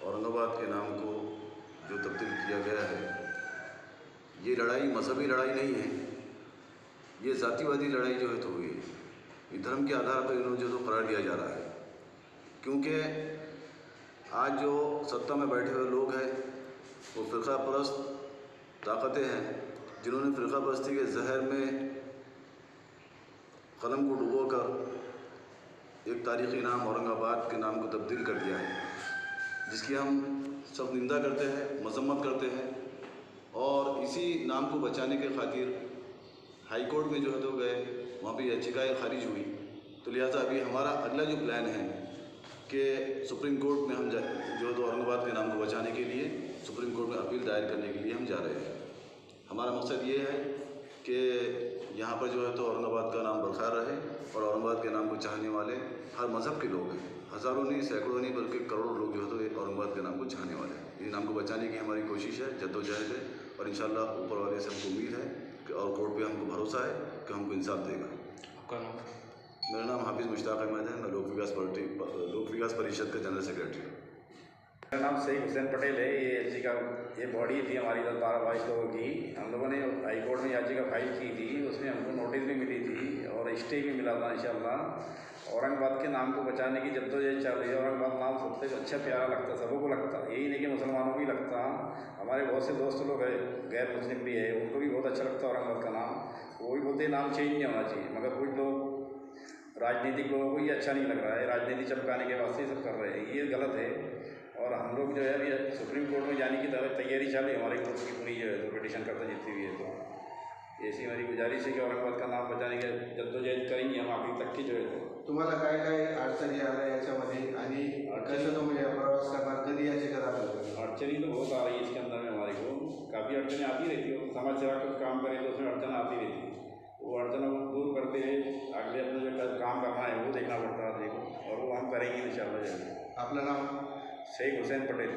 اورنگ آباد کے نام کو جو تبدیل کیا گیا ہے، یہ لڑائی مذہبی لڑائی نہیں ہے، یہ ذاتی وادی لڑائی جو ہے تو ہوئی ہے۔ یہ دھرم کے آدھار پر انہوں نے جو قرار دیا جا رہا ہے۔ کیونکہ آج جو ستہ میں بیٹھے ہوئے لوگ ہیں، وہ فرقہ پرست طاقتیں ہیں، جنہوں نے فرقہ پرستی کے زہر میں قلم کو ڈبو کر ایک تاریخی نام اورنگ آباد کے نام کو تبدیل کر دیا ہے، جس کی ہم سب نندہ کرتے ہیں، مذمت کرتے ہیں، اور اسی نام کو بچانے کے خاطر ہائی کورٹ میں جو ہے تو گئے، وہاں پہ یاچکائیں خارج ہوئی۔ تو لہٰذا ابھی ہمارا اگلا جو پلان ہے کہ سپریم کورٹ میں ہم جا، جو ہے تو اورنگ آباد کے نام کو بچانے کے لیے، سپریم کورٹ میں اپیل دائر کرنے کے لیے ہم جا رہے ہیں۔ ہمارا مقصد یہ ہے یہاں پر جو ہے تو اورنگ آباد کا نام برقرار رہے اور اورنگ آباد کے نام کو چاہنے والے ہر مذہب کے لوگ ہیں۔ ہزاروں نہیں سینکڑوں نہیں بلکہ کروڑوں لوگ جو ہے تو اورنگ آباد کے نام کو چاہنے والے ہیں۔ اس نام کو بچانے کی ہماری کوشش ہے جد و جہد ہے اور انشاءاللہ اوپر والے سے ہم کو امید ہے کہ اور کورٹ پہ ہم کو بھروسہ ہے کہ ہم کو انصاف دے گا۔ آپ کا نام؟ میرا نام حافظ مشتاق احمد ہے میں لوک وکاس پارٹی لوک وکاس پریشد کا جنرل سیکریٹری ہوں۔ میرا نام سید حسین پٹیل ہے، یہ ایل جی کا یہ باڈی تھی ہماری دس بارہ بائیس لوگوں کی۔ ہم لوگوں نے ہائی کورٹ میں ایل جی کا فائل کی تھی، اس میں ہم کو نوٹس بھی ملی تھی اور اسٹے بھی ملا تھا انشاءاللہ۔ اورنگ آباد کے نام کو بچانے کی جدوجہد چل رہی ہے۔ اورنگ آباد نام سب سے اچھا پیارا لگتا ہے سبوں کو لگتا۔ ہے یہی نہیں کہ مسلمانوں کو بھی لگتا۔ ہمارے بہت سے دوست لوگ ہیں، غیر مسلم بھی ہے ان کو بھی بہت اچھا لگتا ہے اورنگ آباد کا نام۔ وہ بھی بولتے ہیں نام چینج نہیں ہونا چاہیے، مگر کچھ لوگ راجنیتک لوگوں کو یہ اچھا نہیں لگ رہا ہے۔ راجنیتی چمکانے کے واسطے یہ سب کر رہے ہیں۔ یہ غلط ہے۔ اور ہم لوگ جو ہے ابھی سپریم کورٹ میں جانے کی طرح تیاری چل رہی ہے۔ ہماری کورٹ کی پوری جو ہے تو پٹیشن کرتے ہیں جتنی بھی ہے تو۔ ایسی ہماری گزارش ہے کہ اورنگ آدھا کا نام بچانے کے جد و جہد کریں گے ہم آخری تک کی جو ہے۔ تو تمہارا ہے گا ارچری آ رہے ہیں تو ارچری تو بہت آ رہی ہے اس کے اندر میں ہماری کو۔ کافی اڑچنیں آتی رہتی ہیں سماج سیوا کا کام کریں تو اس میں اڑچن آتی رہتی ہے۔ وہ اڑچن ہم دور کرتے ہیں اگلے اپنا جو کام کرنا ہے وہ دیکھنا پڑتا ہے میرے اور وہ ہم کریں گے ان شاء نشا بجے اپنا نام؟ شہید حسین پٹیل